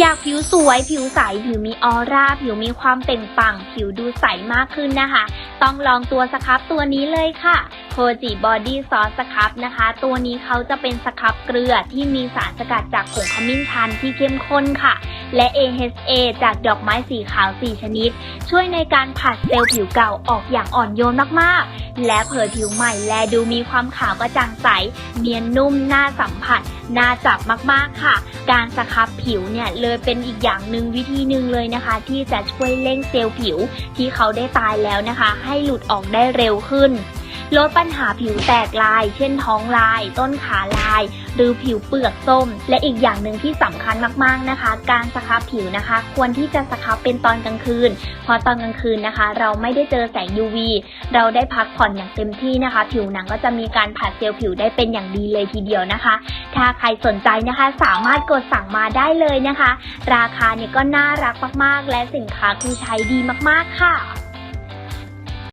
อยากผิวสวย ผิวใส ผิวมีออร่า ผิวมีความเปล่งปลั่งผิวดูใสมากขึ้นนะคะ ต้องลองตัวสครับตัวนี้เลยค่ะโคจิบอดี้ซอสสครับนะคะ ตัวนี้เขาจะเป็นสครับเกลือที่มีสารสกัดจากผงขมิ้นชันที่เข้มข้นค่ะ และ AHA จากดอกไม้สีขาว 4 ชนิด ช่วยในการผัดเซลล์ผิวเก่าออกอย่างอ่อนโยนมากๆ และเผยผิวใหม่และดูมีความขาวกระจ่างใส เนียนนุ่มน่าสัมผัสน่าจับมากๆค่ะ การสครับผิวเนี่ยเลยเป็นอีกอย่างหนึ่งวิธีหนึ่งเลยนะคะ ที่จะช่วยเร่งเซลล์ผิวที่เขาได้ตายแล้วนะคะ ให้หลุดออกได้เร็วขึ้น ลดปัญหาผิวแตกลาย เช่นท้องลาย ต้นขาลาย หรือผิวเปลือกส้ม และอีกอย่างหนึ่งที่สำคัญมากๆนะคะ การสครับผิวนะคะ ควรที่จะสครับเป็นตอนกลางคืนเพราะตอนกลางคืนนะคะ เราไม่ได้เจอแสง UV เราได้พักผ่อนอย่างเต็มที่นะคะ ผิวหนังก็จะมีการผัดเซลล์ผิวได้เป็นอย่างดีเลยทีเดียวนะคะ ถ้าใครสนใจนะคะ สามารถกดสั่งมาได้เลยนะคะ ราคาเนี่ยก็น่ารักมากๆ และสินค้าคือใช้ดีมากๆค่ะ